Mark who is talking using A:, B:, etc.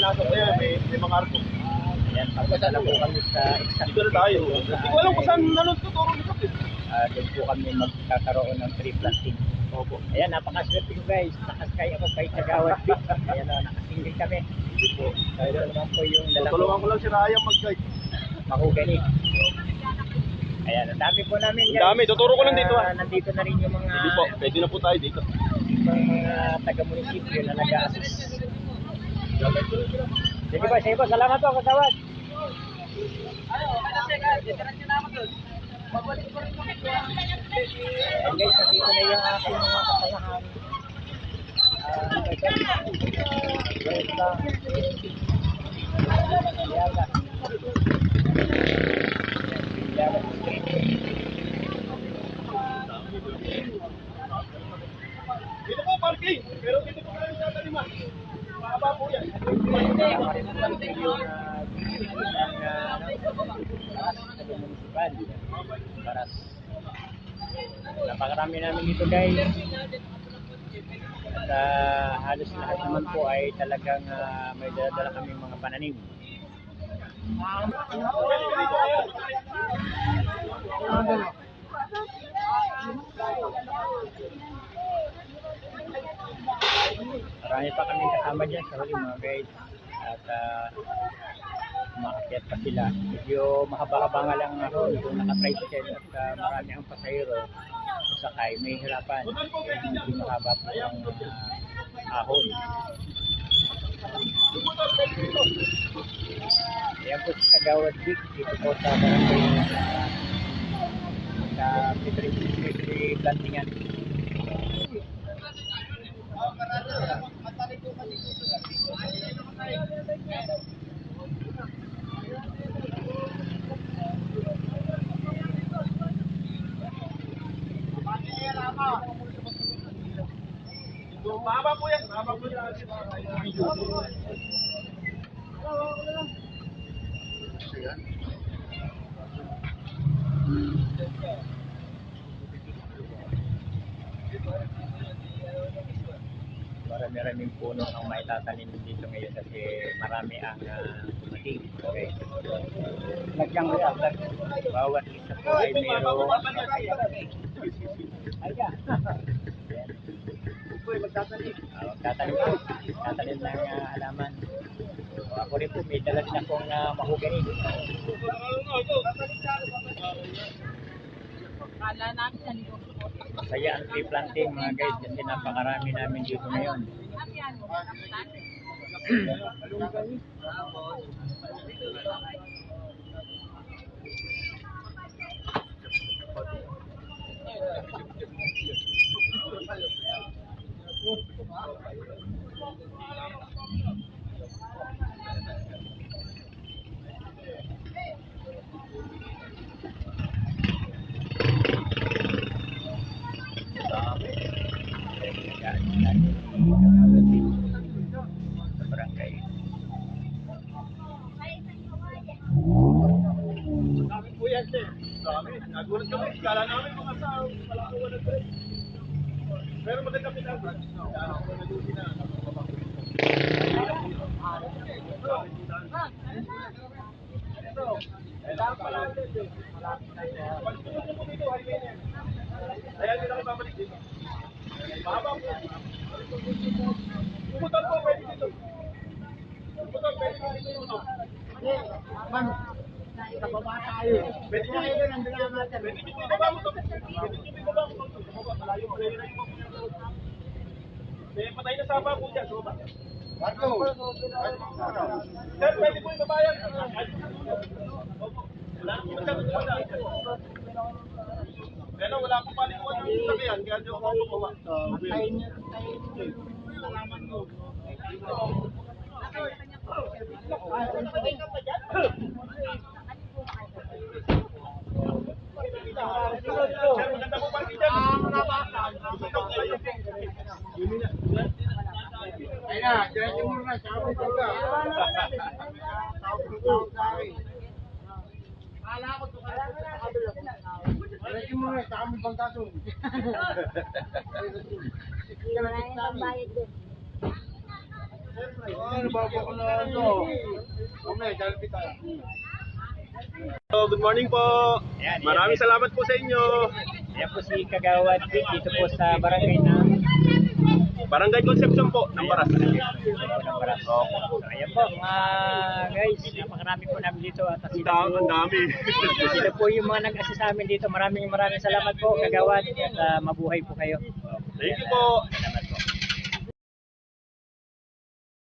A: pinasok na yan, may, may mga arko.
B: Yan, papunta po kami sa exact
A: Dito na tayo. Hindi ko alam kung saan nanon tuturo nito. eh.
B: Ah, doon po kami magkakaroon ng tree planting.
A: Opo.
B: Ayan, napakaswerte ko guys. Nakaskay ako kay Tagawad Beach. Ayan o, nakasinggil kami. So, ito naman po yung dala
A: Tulungan
B: ko.
A: lang si Ryan mag-guide.
B: Mahugani. Ayan, ang dami po namin
A: Ang dami, tuturo ko lang dito, ah.
B: Ah, nandito na rin yung mga
A: Hindi po, pwede na po tayo dito.
B: yung mga taga-munisipyo na nag-assist. Sige ba, sige ba, salamat po, kasawad. And guys, nandito na yung aking mga kasamahan. Ah, ito. Resta. Yaga. Yaga Street.
A: Dito po parking, pero dito po kayo sa taliman.
B: Paras. Napakarami namin dito guys. At ah, halos lahat naman po ay talagang ah, may dala-dala kami mga pananim. Marami pa kami kasama dyan sa huli mga guys. At uh, maakyat pa sila. Medyo mahaba-haba nga lang ako kung naka-tricycle at ah, marami ang pasahero. Sakay, may hirapan. Hindi mahaba po ang uh, ahon. Ayan po sa Gawad Beach, dito po sa barangay sa Petri Plantingan.
A: Mahaba po yan, mahaba po yan.
B: Marami-raming puno ang maitatanim dito ngayon kasi marami ang uh, dumating. Okay. Nagyang kaya, bawat isa po ay mayroong ay ka.
A: Magtatanim.
B: Uh, magtatanim. Magtatanim ng halaman. So, ako rin po, may dala din akong mahugani.
C: Kala namin sa likod ko.
B: Masaya ang tree planting mga guys kasi napakarami namin dito ngayon.
C: Ano yan? Kapitan?
B: Sa barangay.
A: Dami po yan, sir. Dami. Nagulat kami. Kala namin mga tao. Wala ko wala trip. Pero maganda pinag- Kala ko na doon sila. Ayan, hindi na kayo babalik dito. Po. Pumutan po, pwede dito. Pumutan, pwede dito. Pumutan. Pwede nyo kayo ng dalaman. Pwede nyo ibaba mo to. Pwede nyo ibaba mo to. Malayo. Malayo na yung mga May patay na sapa po dyan. Bumaba. Sir, pwede po ibaba yan. Opo. Wala akong masyadong wala. Pero wala akong palikuan ng sabihan. Kaya di ako bumaba. Tayo niya. Salamat po. Sir, maganda po parking dyan. Yun na.
D: Ayun na, diretso mo na, sabi ko ka. Diretso mo na, sa aming bangkaso. Ano ba na ano? Jalpi tayo.
A: So, good morning po.
B: Ayan,
A: Maraming salamat po sa inyo.
B: Ayan po si Kagawad dito po sa barangay ng
A: Barangay Conception po ng Baras.
B: Ayan, po mga guys, napakarami po namin dito at
A: Ang
B: sila
A: dami,
B: po,
A: ang dami.
B: sila po yung mga nag-assist sa amin dito. Maraming maraming salamat po Kagawad at ah, mabuhay po kayo.
A: Thank you po.